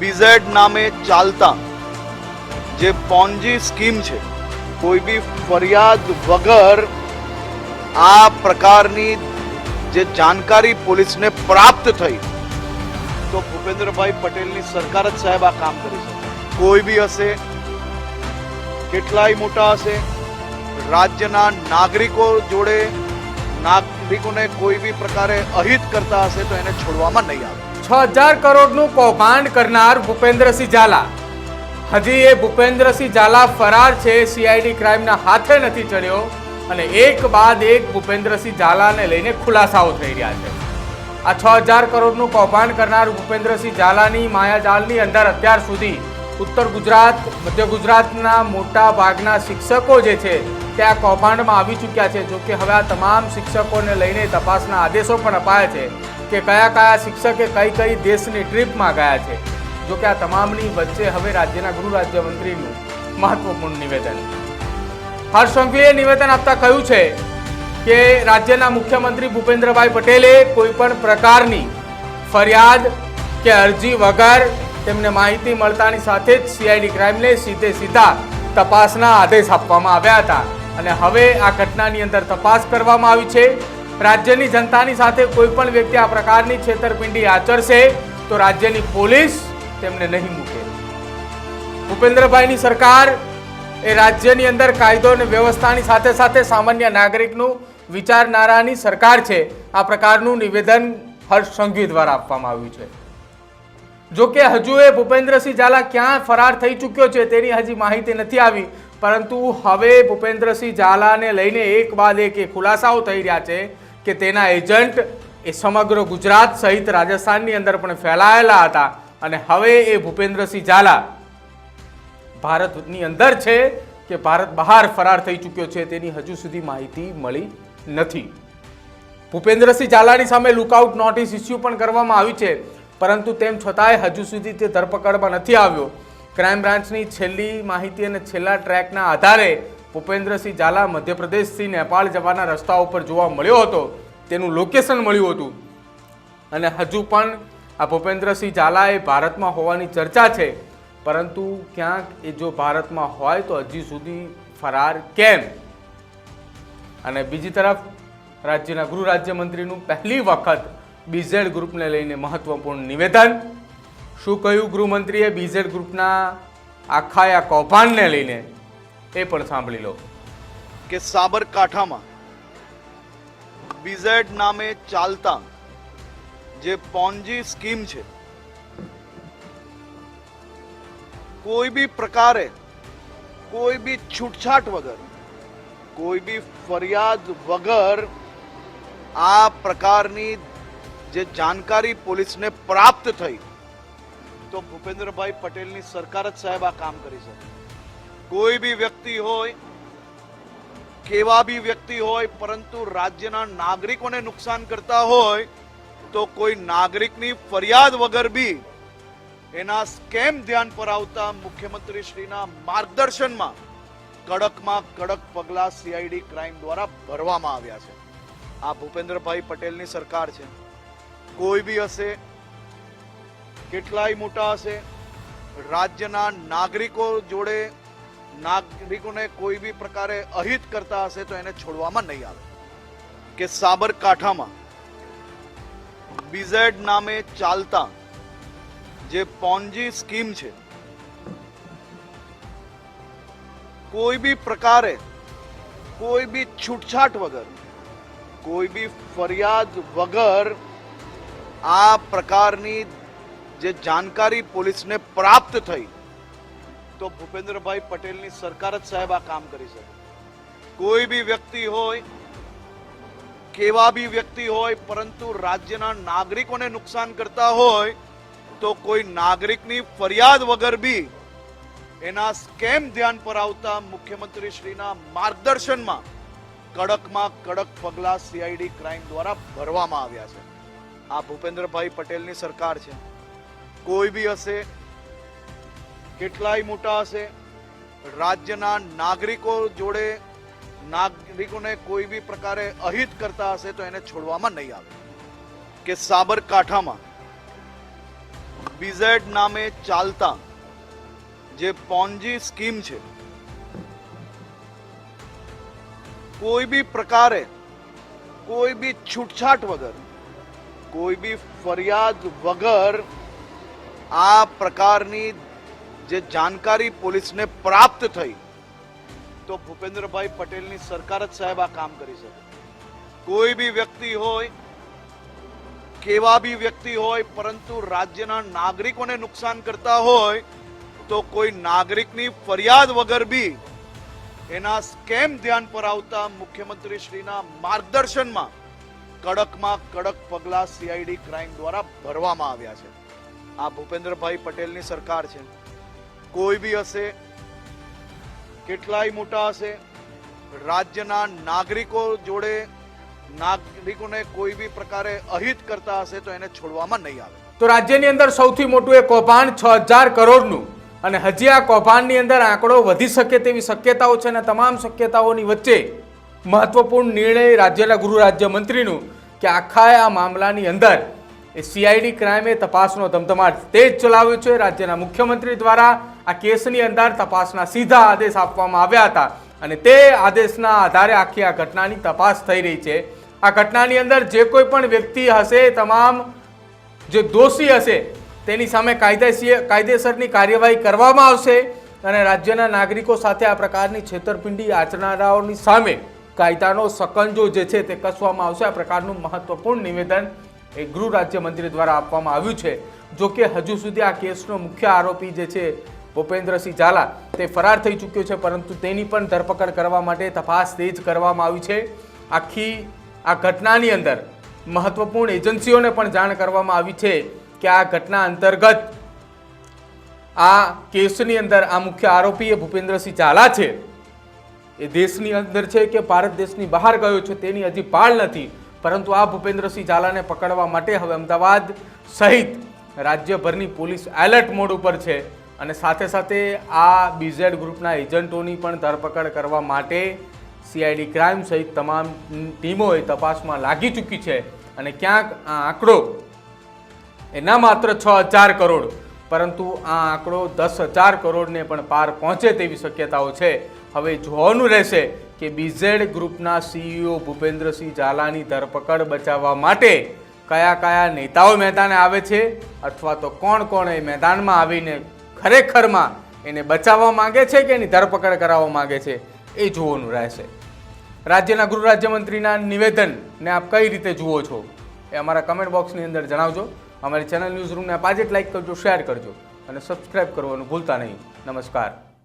BZ નામે ચાલતા. જે પોન્જી સ્કીમ છે, કોઈ બી ફરિયાદ વગર આ પ્રકારની જે જાણકારી પોલીસને પ્રાપ્ત થઈ, તો ભૂપેન્દ્રભાઈ પટેલની સરકાર જ સાહેબ આ કામ કરી શકે. કોઈ બી હશે, કેટલાય મોટા હશે, રાજ્યના નાગરિકો જોડે નાગરિકોને કોઈ બી પ્રકારે અહિત કરતા હશે તો એને છોડવામાં નહીં આવે. છ હજાર કરોડનું કૌભાંડ કરનાર ભૂપેન્દ્રસિંહ ઝાલા. હજી એ ભૂપેન્દ્રસિંહ ઝાલા ફરાર છે સીઆઈડી ક્રાઇમના હાથે નથી ચડ્યો અને એક બાદ એક ભૂપેન્દ્રસિંહ ઝાલાને લઈને ખુલાસાઓ થઈ રહ્યા છે. આ છ હજાર કરોડનું કૌભાંડ કરનાર ભૂપેન્દ્રસિંહ ઝાલાની માયાજાળની અંદર અત્યાર સુધી ઉત્તર ગુજરાત, મધ્ય ગુજરાતના મોટા ભાગના શિક્ષકો જે છે, તે આ કૌભાંડમાં આવી ચૂક્યા છે. જોકે હવે આ તમામ શિક્ષકોને લઈને તપાસના આદેશો પણ અપાયા છે. કે કયા કયા શિક્ષકે કઈ કઈ દેશની ટ્રીપમાં ગયા છે? જોકે આ તમામની વચ્ચે હવે રાજ્યના ગૃહ રાજ્યમંત્રીનું મહત્વપૂર્ણ નિવેદન. હર્ષ સંઘવીએ નિવેદન આપતા કહ્યું છે કે રાજ્યના મુખ્યમંત્રી ભૂપેન્દ્રભાઈ પટેલે કોઈ પણ પ્રકારની ફરિયાદ કે અરજી વગર તેમને માહિતી મળતાની સાથે જ સીઆઈડી ક્રાઇમને સીધે સીધા તપાસના આદેશ આપવામાં આવ્યા હતા. અને હવે આ ઘટનાની અંદર તપાસ કરવામાં આવી છે. રાજ્યની જનતાની સાથે કોઈ પણ વ્યક્તિ આ પ્રકારની છેતરપિંડી આચરશે તો રાજ્યની પોલીસ તેમને નહીં મૂકે. ભૂપેન્દ્રભાઈની સરકાર એ રાજ્યની અંદર કાયદો અને વ્યવસ્થાની સાથે સાથે સામાન્ય નાગરિકનું વિચારનારાની સરકાર છે. આ પ્રકારનું નિવેદન હર્ષ સંઘવી દ્વારા આપવામાં આવ્યું છે. જો કે હજુ એ ભૂપેન્દ્રસિંહ ઝાલા ક્યાં ફરાર થઈ ચૂક્યો છે તેની હજી માહિતી નથી આવી. પરંતુ હવે ભૂપેન્દ્રસિંહ ઝાલાને લઈને એક બાદ એક ખુલાસાઓ થઈ રહ્યા છે. કે તેના એજન્ટ એ સમગ્ર ગુજરાત સહિત રાજસ્થાનની અંદર પણ ફેલાયેલા હતા. અને હવે એ ભૂપેન્દ્રસિંહ ઝાલા ભારતની અંદર છે કે ભારત બહાર ફરાર થઈ ચૂક્યો છે તેની હજુ સુધી માહિતી મળી નથી. ભૂપેન્દ્રસિંહ ઝાલાની સામે લુકઆઉટ નોટિસ ઇસ્યુ પણ કરવામાં આવી છે. પરંતુ તેમ છતાંય હજુ સુધી તે ધરપકડમાં નથી આવ્યો. ક્રાઇમ બ્રાન્ચની છેલ્લી માહિતી અને છેલ્લા ટ્રેકના આધારે ભૂપેન્દ્રસિંહ ઝાલા મધ્યપ્રદેશથી નેપાળ જવાના રસ્તા ઉપર જોવા મળ્યો હતો. તેનું લોકેશન મળ્યું હતું. અને હજુ પણ આ ભૂપેન્દ્રસિંહ ઝાલા એ ભારતમાં હોવાની ચર્ચા છે. પરંતુ ક્યાંક એ જો ભારતમાં હોય તો હજી સુધી ફરાર કેમ? અને બીજી તરફ, રાજ્યના ગૃહ રાજ્યમંત્રીનું પહેલી વખત બીઝેડ ગ્રુપને લઈને મહત્વપૂર્ણ નિવેદન. શું કહ્યું ગૃહમંત્રીએ બીઝેડ ગ્રુપના આખા આ કૌભાંડને લઈને? એ પણ સાંભળી લો. કે સાબરકાંઠામાં બીઝેડ નામે ચાલતા જે પોન્જી સ્કીમ છે, કોઈ બી પ્રકારે, કોઈ બી છૂટછાટ વગર, કોઈ બી ફરિયાદ વગર આ પ્રકારની જે જાણકારી પોલીસને પ્રાપ્ત થઈ, તો ભૂપેન્દ્રભાઈ પટેલની સરકાર જ સાહેબ આ કામ કરી શકે. કોઈ બી વ્યક્તિ હોય, કેવા બી વ્યક્તિ હોય, પરંતુ રાજ્યના નાગરિકોને નુકસાન કરતા હોય, તો કોઈ નાગરિકની ફરિયાદ વગર બી એના સ્કેમ ધ્યાન પર આવતા મુખ્યમંત્રી શ્રીના માર્ગદર્શનમાં કડકમાં કડક પગલાં સીઆઈડી ક્રાઇમ દ્વારા ભરવામાં આવ્યા છે. આ ભૂપેન્દ્રભાઈ પટેલની સરકાર છે. કોઈ બી હશે, કેટલાય મોટા હશે, રાજ્યના નાગરિકો જોડે નાગરિકોને કોઈ બી પ્રકારે અહિત કરતા હશે તો એને છોડવામાં નહીં આવે. કે સાબરકાંઠામાં બીઝેડ નામે ચાલતા જે પોન્જી સ્કીમ છે, કોઈ બી પ્રકારે, કોઈ બી છૂટછાટ વગર, કોઈ બી ફરિયાદ વગર આ પ્રકારની જે જાણકારી પોલીસને પ્રાપ્ત થઈ તો ભૂપેન્દ્રભાઈ પટેલની સરકાર જ સાહેબ આ કામ કરી શકે. કોઈ બી વ્યક્તિ હોય, કેવા બી વ્યક્તિ હોય, પરંતુ રાજ્યના નાગરિકોને નુકસાન કરતા હોય, તો કોઈ નાગરિકની ફરિયાદ વગર બી એના સ્કેમ ધ્યાન પર આવતા મુખ્યમંત્રી શ્રીના માર્ગદર્શનમાં કડકમાં કડક પગલા સીઆઈડી ક્રાઇમ દ્વારા ભરવામાં આવ્યા છે. આ ભૂપેન્દ્રભાઈ પટેલની સરકાર છે. કોઈ બી હશે કેટલાય મોટા હશે. રાજ્યના નાગરિકો જોડે નાગરિકોને કોઈ બી પ્રકારે અહિત કરતા હશે તો એને છોડવામાં નહીં આવે. કે સાબરકાંઠામાં બીઝેડ નામે ચાલતા જે પોન્જી સ્કીમ છે, કોઈ બી પ્રકારે, કોઈ બી છૂટછાટ વગર, કોઈ બી ફરિયાદ વગર આ પ્રકારની જે જાણકારી પોલીસને પ્રાપ્ત થઈ, તો ભૂપેન્દ્રભાઈ પટેલની સરકાર જ સાહેબ આ કામ કરી શકે. કોઈ બી વ્યક્તિ હોય, કેવા બી વ્યક્તિ હોય, પરંતુ રાજ્યના નાગરિકોને નુકસાન કરતા હોય, તો કોઈ નાગરિકની ફરિયાદ વગર બી એના સ્કેમ ધ્યાન પર આવતા મુખ્યમંત્રી શ્રીના માર્ગદર્શનમાં કડકમાં કડક પગલાં સીઆઈડી ક્રાઇમ દ્વારા ભરવામાં આવ્યા છે. આ ભૂપેન્દ્રભાઈ પટેલની સરકાર છે. કોઈ બી હશે, કેટલાય મોટા હશે, રાજ્યના નાગરિકો જોડે નાગરિકોને કોઈ બી પ્રકારે અહિત કરતા હશે તો એને છોડવામાં નહીં આવે. તો રાજ્યની અંદર સૌથી મોટું એ કૌભાંડ છ હજાર કરોડનું. અને હજી આ કૌભાંડની અંદર આંકડો વધી શકે તેવી શક્યતાઓ છે અને તમામ શક્યતાઓની વચ્ચે મહત્વપૂર્ણ નિર્ણય રાજ્યના ગૃહ રાજ્યમંત્રીનું કે આખા આ મામલાની અંદર એ સીઆઈડી ક્રાઇમે તપાસનો ધમધમાટ તેજ ચલાવ્યો છે. રાજ્યના મુખ્યમંત્રી દ્વારા આ કેસની અંદર તપાસના સીધા આદેશ આપવામાં આવ્યા હતા અને તે આદેશના આધારે આખી આ ઘટનાની તપાસ થઈ રહી છે. આ ઘટનાની અંદર જે કોઈ પણ વ્યક્તિ હશે, તમામ જે દોષી હશે, તેની સામે કાયદેસીય કાયદેસરની કાર્યવાહી કરવામાં આવશે અને રાજ્યના નાગરિકો સાથે આ પ્રકારની છેતરપિંડી આચરનારાઓની સામે કાયદાનો સકંજો જે છે તે કસવામાં આવશે. આ પ્રકારનું મહત્વપૂર્ણ નિવેદન એ ગૃહ રાજ્ય મંત્રી દ્વારા આપવામાં આવ્યું છે. જો કે હજુ સુધી આ કેસનો મુખ્ય આરોપી જે છે ભૂપેન્દ્રસિંહ ઝાલા. તે ફરાર થઈ ચૂક્યો છે, પરંતુ તેની પણ ધરપકડ કરવા માટે તપાસ તેજ કરવામાં આવી છે. આખી, આ ઘટનાની અંદર મહત્વપૂર્ણ એજન્સીઓને પણ જાણ કરવામાં આવી છે કે આ ઘટના અંતર્ગત આ કેસની અંદર આ મુખ્ય આરોપી એ ભૂપેન્દ્રસિંહ ઝાલા છે. એ દેશની અંદર છે કે ભારત દેશની બહાર ગયો છે તેની હજી પાળ નથી. પરંતુ આ ભૂપેન્દ્રસિંહ ઝાલાને પકડવા માટે હવે અમદાવાદ સહિત રાજ્યભરની પોલીસ એલર્ટ મોડ ઉપર છે. અને સાથે સાથે આ બીઝેડ ગ્રુપના એજન્ટોની પણ ધરપકડ કરવા માટે સીઆઈડી ક્રાઇમ સહિત તમામ ટીમો એ તપાસમાં લાગી ચૂકી છે અને ક્યાંક આ આંકડો એ ના માત્ર છ હજાર કરોડ, પરંતુ આ આંકડો દસ હજાર કરોડને પણ પાર પહોંચે તેવી શક્યતાઓ છે. હવે જોવાનું રહેશે કે બીઝેડ ગ્રુપના સીઈઓ ભૂપેન્દ્રસિંહ ઝાલાની ધરપકડ બચાવવા માટે કયા કયા નેતાઓ મેદાને આવે છે, અથવા તો કોણ કોણ એ મેદાનમાં આવીને ખરેખરમાં એને બચાવવા માંગે છે કે એની ધરપકડ કરાવવા માંગે છે એ જોવાનું રહેશે. રાજ્યના ગૃહ રાજ્યમંત્રીના નિવેદનને આપ કઈ રીતે જુઓ છો એ અમારા કમેન્ટ બોક્સની અંદર જણાવજો. અમારી ચેનલ ન્યૂઝ રૂમને આપ લાઈક કરજો શેર કરજો અને સબસ્ક્રાઇબ કરવાનું ભૂલતા નહીં. નમસ્કાર.